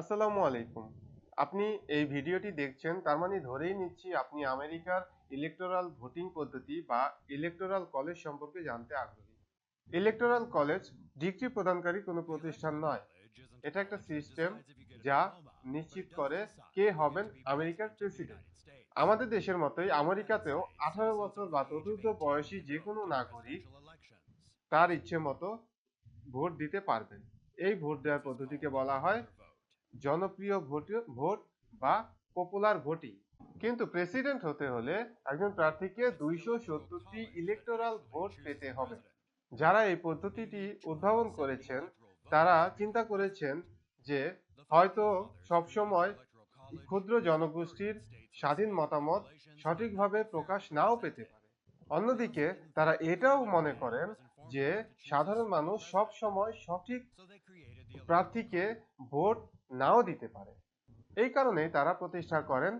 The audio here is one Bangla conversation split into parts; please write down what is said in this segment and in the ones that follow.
আসসালামু আলাইকুম। আপনি এই ভিডিওটি দেখছেন, তার মানে ধরেই নিচ্ছি আপনি আমেরিকার ইলেকটোরাল ভোটিং পদ্ধতি বা ইলেকটোরাল কলেজ সম্পর্কে জানতে আগ্রহী। ইলেকটোরাল কলেজ ডিগ্রি প্রদানকারী কোনো প্রতিষ্ঠান নয়। এটা একটা সিস্টেম যা নিশ্চিত করে কে হবেন আমেরিকার প্রেসিডেন্ট আমাদের দেশের মতোই আমেরিকাতেও আঠারো বছর বা চতুর্থ বয়সী যে কোনো নাগরিক তার ইচ্ছে মতো ভোট দিতে পারবেন। এই ভোট দেওয়ার পদ্ধতিকে বলা হয় জনপ্রিয় ভোট ভোট বা পপুলার ভোটিং কিন্তু প্রেসিডেন্ট হতে হলে একজন প্রার্থীকে দুইশো সত্তরটি ইলেকটোরাল ভোট পেতে হবে। যারা এই পদ্ধতিটি উদ্ভাবন করেছেন তারা চিন্তা করেছেন যে হয়তো সবসময় ক্ষুদ্র জনগোষ্ঠীর স্বাধীন মতামত সঠিকভাবে প্রকাশ নাও পেতে পারে। অন্যদিকে তারা এটাও মনে করেন যে সাধারণ মানুষ সব সময় সঠিক প্রার্থীকে ভোট নাও দিতে পারে। এই কারণে তারা প্রতিষ্ঠা করেন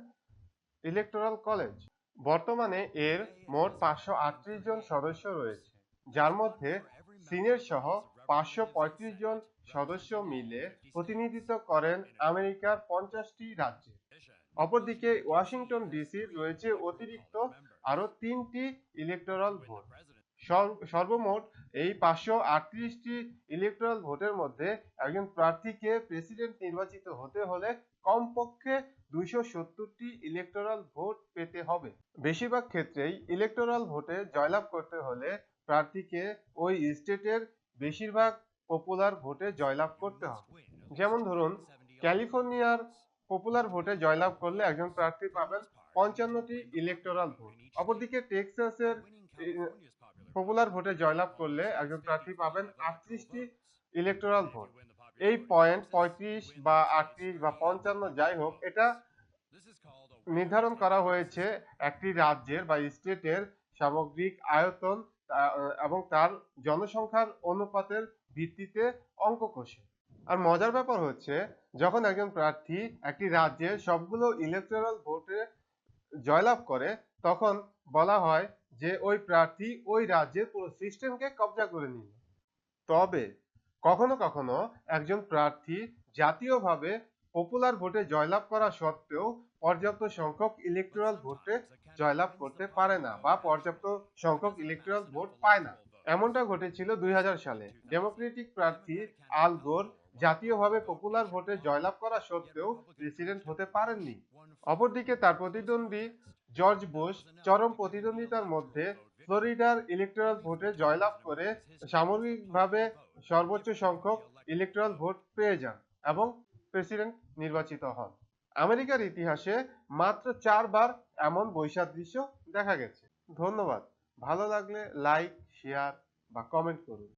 ইলেকটোরাল কলেজ। বর্তমানে এর মোট পাঁচশো আটত্রিশ জন সদস্য রয়েছে, যার মধ্যে সিনিয়র সহ পাঁচশো পঁয়ত্রিশ জন সদস্য মিলে প্রতিনিধিত্ব করেন আমেরিকার পঞ্চাশটি রাজ্যে। অপরদিকে ওয়াশিংটন ডিসির রয়েছে অতিরিক্ত আরও তিনটি ইলেকটোরাল ভোট সর্বমোট এই পাঁচশো আটত্রিশটি ইলেকটোরাল ভোটের মধ্যে একজন প্রার্থীকে প্রেসিডেন্ট নির্বাচিত হতে হলে কমপক্ষে দুইশো সত্তরটি ইলেকটোরাল ভোট পেতে হবে। বেশিরভাগ ক্ষেত্রেই ইলেকটোরাল ভোটে জয়লাভ করতে হলে প্রার্থীকে ওই স্টেটের বেশিরভাগ পপুলার ভোটে জয়লাভ করতে হবে। যেমন ধরুন, ক্যালিফোর্নিয়ার পপুলার ভোটে জয়লাভ করলে একজন প্রার্থী পাবেন পঞ্চান্নটি ইলেকটোরাল ভোট অপরদিকে টেক্সাসের পপুলার ভোটে জয়লাভ করলে একজন প্রার্থী পাবেন আটত্রিশটি ইলেকটোরাল ভোট এই পয়েন্ট পঁয়ত্রিশ বা আটত্রিশ বা পঞ্চান্ন যাই হোক, এটা নির্ধারণ করা হয়েছে একটি রাজ্যের বা স্টেটের সামগ্রিক আয়তন এবং তার জনসংখ্যার অনুপাতের ভিত্তিতে অঙ্ক কষে আর মজার ব্যাপার হচ্ছে, যখন একজন প্রার্থী একটি রাজ্যের সবগুলো ইলেকটোরাল ভোটে জয়লাভ করে, তখন বলা হয় যে ওই প্রার্থী ওই রাজ্যের পুরো সিস্টেমকে কবজা করে নিল। তবে কখনো কখনো একজন প্রার্থী জাতীয়ভাবে পপুলার ভোটে জয়লাভ করা সত্ত্বেও পর্যাপ্ত সংখ্যক ইলেকটোরাল ভোটে জয়লাভ করতে পারে না বা পর্যাপ্ত সংখ্যক ইলেকটোরাল ভোট পায় না। এমনটা ঘটেছিল দুই হাজার সালে। ডেমোক্রেটিক প্রার্থী আল গোর জাতীয়ভাবে পপুলার ভোটে জয়লাভ করা সত্ত্বেও প্রেসিডেন্ট হতে পারেননি। অপরদিকে তার প্রতিদ্বন্দ্বী জর্জ বুশ চরম প্রতিদ্বন্দ্বিতার মধ্যে ফ্লোরিডার ইলেকটোরাল ভোটে জয়লাভ করে সামগ্রিকভাবে সর্বোচ্চ সংখ্যক ইলেকটোরাল ভোট পেয়ে যান এবং প্রেসিডেন্ট নির্বাচিত হন। আমেরিকার ইতিহাসে মাত্র চারবার এমন বৈসাদৃশ্য দেখা গেছে। ধন্যবাদ। ভালো লাগলে লাইক শেয়ার বা কমেন্ট করুন।